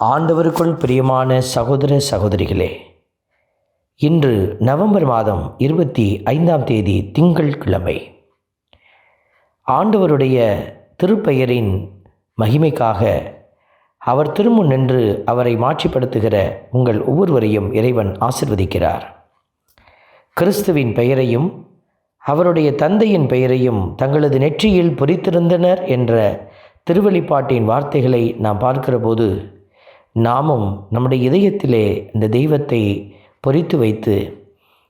ஆண்டவருக்குள் பிரியமான சகோதர சகோதரிகளே இன்று நவம்பர் மாதம் இருபத்தி ஐந்தாம் தேதி திங்கள் கிழமை ஆண்டவருடைய திருப்பெயரின் மகிமைக்காக அவர் திருமுன் நின்று அவரை மாட்சிப்படுத்துகிற உங்கள் ஒவ்வொருவரையும் இறைவன் ஆசிர்வதிக்கிறார். கிறிஸ்துவின் பெயரையும் அவருடைய தந்தையின் பெயரையும் தங்களது நெற்றியில் பொறித்திருந்தனர் என்ற திருவெளிப்பாட்டின் வார்த்தைகளை நாம் பார்க்கிறபோது நாமும் நம்முடைய இதயத்திலே இந்த தெய்வத்தை பொறித்து வைத்து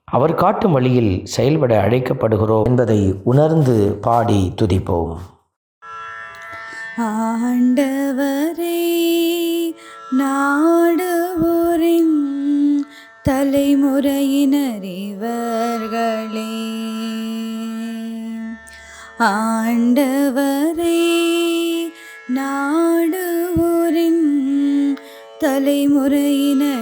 அவர் காட்டும் வழியில் செயல்பட அழைக்கப்படுகிறோம் என்பதை உணர்ந்து பாடி துதிப்போம். ஆண்டவரே நாடுவோரின் தலைமுறையினறிவர்களே ஆண்டவரே தலைமுறையினரேவர்களே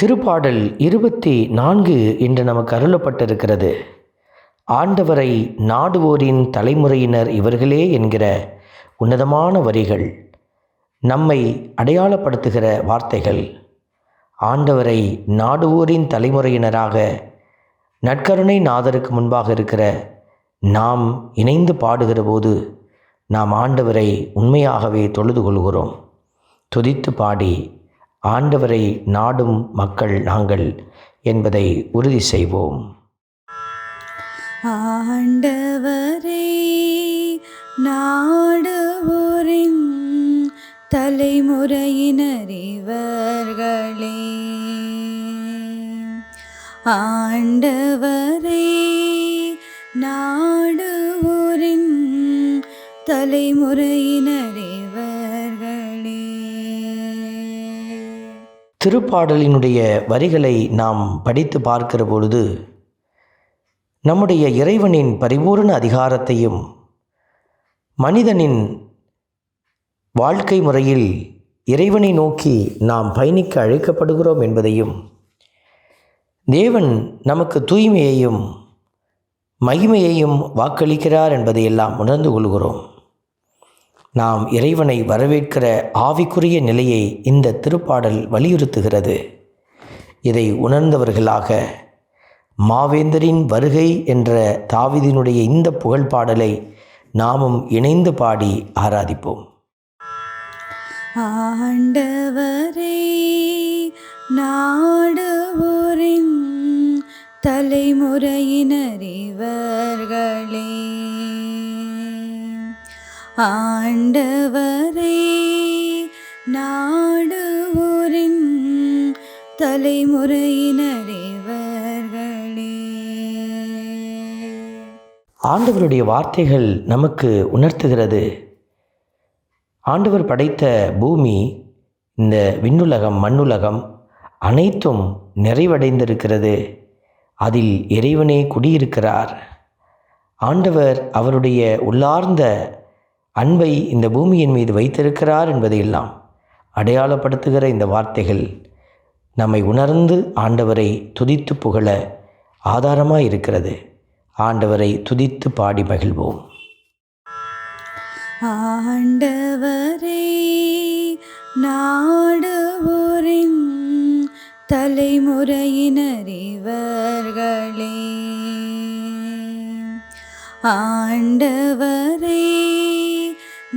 திருப்பாடல் இருபத்தி நான்கு என்று நமக்கு அருளப்பட்டிருக்கிறது. ஆண்டவரை நாடுவோரின் தலைமுறையினர் இவர்களே என்கிற உன்னதமான வரிகள் நம்மை அடையாளப்படுத்துகிற வார்த்தைகள். ஆண்டவரை நாடுவோரின் தலைமுறையினராக நற்கருணை நாதருக்கு முன்பாக இருக்கிற நாம் இணைந்து பாடுகிற போது நாம் ஆண்டவரை உண்மையாகவே தொழுது கொள்கிறோம். துதித்து பாடி ஆண்டவரை நாடும் மக்கள் நாங்கள் என்பதை உறுதி செய்வோம். ஆண்டவரே நாடுவோரின் தலைமுறையினறிவர்களே ஆண்டவரே திருப்பாடலினுடைய வரிகளை நாம் படித்து பார்க்கிற பொழுது நம்முடைய இறைவனின் பரிபூரண அதிகாரத்தையும் மனிதனின் வாழ்க்கை முறையில் இறைவனை நோக்கி நாம் பயணிக்க அழைக்கப்படுகிறோம் என்பதையும் தேவன் நமக்கு தூய்மையையும் மகிமையையும் வாக்களிக்கிறார் என்பதையெல்லாம் உணர்ந்து கொள்கிறோம். நாம் இறைவனை வரவேற்கிற ஆவிக்குரிய நிலையை இந்த திருப்பாடல் வலியுறுத்துகிறது. இதை உணர்ந்தவர்களாக மாவேந்தரின் வருகை என்ற தாவிதினுடைய இந்த புகழ்பாடலை நாமும் இணைந்து பாடி ஆராதிப்போம். ஆண்டவரே நாடுவோரின் தலைமுறையினர் இவர்களே. ஆண்டவரே நாடுவோரின் தலைமுறையினரேவர்களே. ஆண்டவருடைய வார்த்தைகள் நமக்கு உணர்த்துகிறது. ஆண்டவர் படைத்த பூமி இந்த விண்ணுலகம் மண்ணுலகம் அனைத்தும் நிறைவடைந்திருக்கிறது. அதில் இறைவனே குடியிருக்கிறார். ஆண்டவர் அவருடைய உள்ளார்ந்த அன்பை இந்த பூமியின் மீது வைத்திருக்கிறார் என்பதையெல்லாம் அடையாளப்படுத்துகிற இந்த வார்த்தைகள் நம்மை உணர்ந்து ஆண்டவரை துதித்து புகழ ஆதாரமாக இருக்கிறது. ஆண்டவரை துதித்து பாடி மகிழ்வோம். ஆண்டவரே நாடுவோரின் தலைமுறையினர் ஆண்டவர்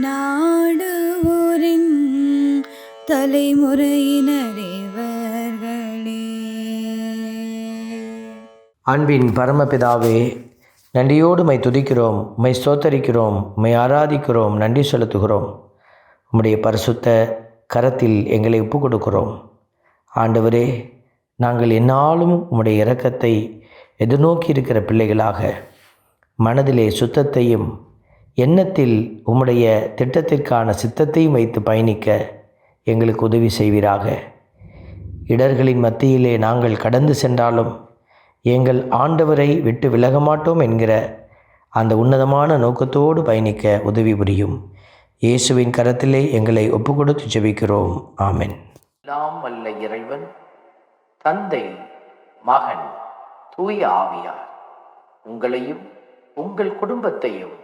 நாடு ஊரின் தலைமுறையினரேவர்களே. அன்பின் பரமபிதாவே நன்றியோடு மை துதிக்கிறோம் மை ஸ்தோத்தரிக்கிறோம் மை ஆராதிக்கிறோம் நன்றி செலுத்துகிறோம். உம்முடைய பரிசுத்த கரத்தில் எங்களை ஒப்பு கொடுக்கிறோம். ஆண்டவரே நாங்கள் என்னாலும் உம்முடைய இரக்கத்தை எதிர்நோக்கி இருக்கிற பிள்ளைகளாக மனதிலே சுத்தத்தையும் எண்ணத்தில் உம்முடைய திட்டத்திற்கான சித்தத்தையும் வைத்து பயணிக்க எங்களுக்கு உதவி செய்வீராக. இடர்களின் மத்தியிலே நாங்கள் கடந்து சென்றாலும் எங்கள் ஆண்டவரை விட்டு விலக மாட்டோம் என்கிற அந்த உன்னதமான நோக்கத்தோடு பயணிக்க உதவி புரியும். இயேசுவின் கரத்திலே எங்களை ஒப்புக்கொடுத்து ஜெபிக்கிறோம். ஆமென். எல்லாம் வல்ல இறைவன் தந்தை மகன் தூய ஆவியார் உங்களையும் உங்கள் குடும்பத்தையும்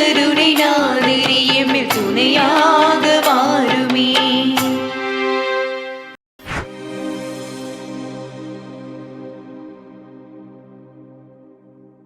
கருணை நாதிரியமில் துணையாக